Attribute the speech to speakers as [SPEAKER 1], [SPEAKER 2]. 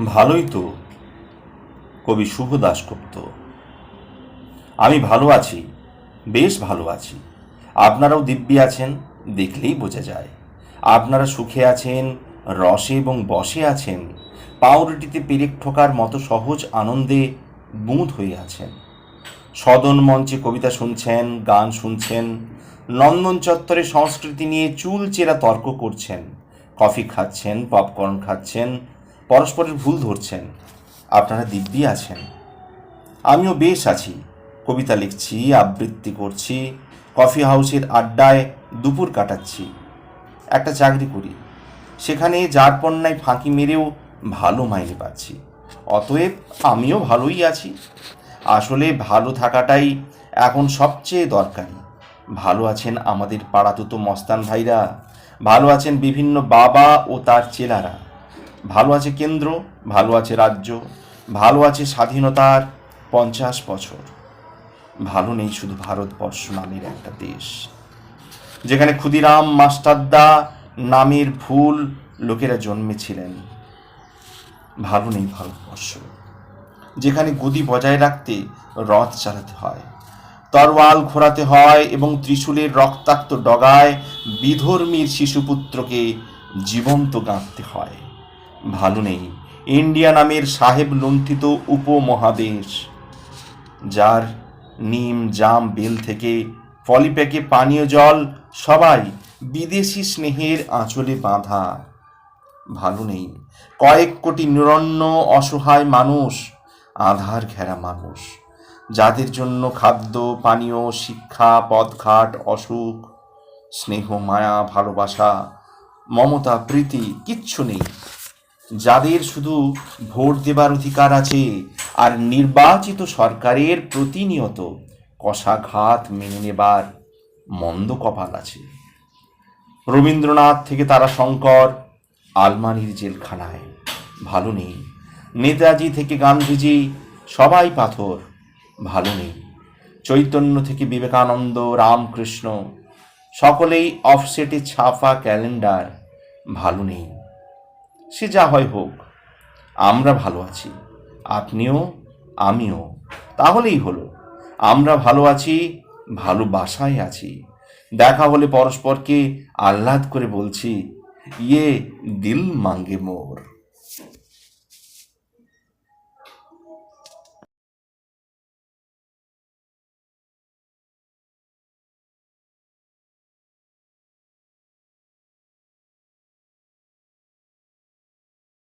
[SPEAKER 1] ভালোই তো। কবি শুভ দাশগুপ্ত আমি ভালো আছি, বেশ ভালো আছি। আপনারাও দিব্যি আছেন, দেখলেই বোঝা যায়। আপনারা সুখে আছেন, রসে এবং বসে আছেন, পাউরুটিতে পেরেক ঠোকার মতো সহজ আনন্দে বুঁদ হয়ে আছেন। সদন মঞ্চে কবিতা শুনছেন, গান শুনছেন, নন্দন চত্বরে সংস্কৃতি নিয়ে চুল চেরা তর্ক করছেন, কফি খাচ্ছেন, পপকর্ন খাচ্ছেন পরস্পরের ভুল ধরছেন, আপনারা দিব্যি আছেন। আমিও বেশ আছি। কবিতা লিখছি, আবৃত্তি করছি কফি হাউসের আড্ডায় দুপুর কাটাচ্ছি। একটা চাকরি করি। সেখানে যার পণ্যায় ফাঁকি মেরেও ভালো মাইনে পাচ্ছি। অতএব আমিও ভালোই আছি। আসলে ভালো থাকাটাই এখন সবচেয়ে দরকারি। ভালো আছেন আমাদের পাড়াতুতো মস্তান ভাইরা। ভালো আছেন বিভিন্ন বাবা ও তার চেলারা। ভালো আছে কেন্দ্র, ভালো আছে রাজ্য, ভালো আছে স্বাধীনতার পঞ্চাশ বছর। ভালো নেই শুধু ভারতবর্ষ নামের একটা দেশ। যেখানে ক্ষুদিরাম মাস্টারদা নামের ভুল লোকেরা জন্মেছিলেন। ভালো নেই ভারতবর্ষ। যেখানে গদি বজায় রাখতে রথ চালাতে হয়, তরোয়াল ঘোরাতে হয় এবং ত্রিশূলের রক্তাক্ত ডগায় বিধর্মীর শিশুপুত্রকে জীবন্ত গাঁথতে হয়। ভালো নেই। ইন্ডিয়া নামের সাহেব লুণ্ঠিত উপমহাদেশ, যার নিম জাম বেল থেকে পলিপ্যাকে পানীয় জল সবাই বিদেশি স্নেহের আঁচলে বাঁধা। ভালো নেই। কয়েক কোটি নিরন্ন অসহায় মানুষ, আধার ঘেরা মানুষ, যাদের জন্য খাদ্য, পানীয়, শিক্ষা পথঘাট অসুখ, স্নেহ, মায়া, ভালোবাসা, মমতা, প্রীতি কিচ্ছু নেই। যাদের শুধু ভোট দেবার অধিকার আছে আর নির্বাচিত সরকারের প্রতিনিয়ত কষাঘাত মেনে নেবার মন্দ কপাল আছে। রবীন্দ্রনাথ থেকে তারা শঙ্কর, আলমারির জেলখানায়। ভালো নেই। নেতাজি থেকে গান্ধীজি, সবাই পাথর। ভালো নেই। চৈতন্য থেকে বিবেকানন্দ, রামকৃষ্ণ, সকলেই অফসেটে ছাপা ক্যালেন্ডার ভালো নেই। সে যা হয় হোক, আমরা ভালো আছি। আপনিও, আমিও। তাহলেই হলো। আমরা ভালো আছি ভালোবাসায় আছি। দেখা হলে পরস্পরকে আহ্লাদ করে বলছি ইয়ে দিল মাঙ্গে মোর।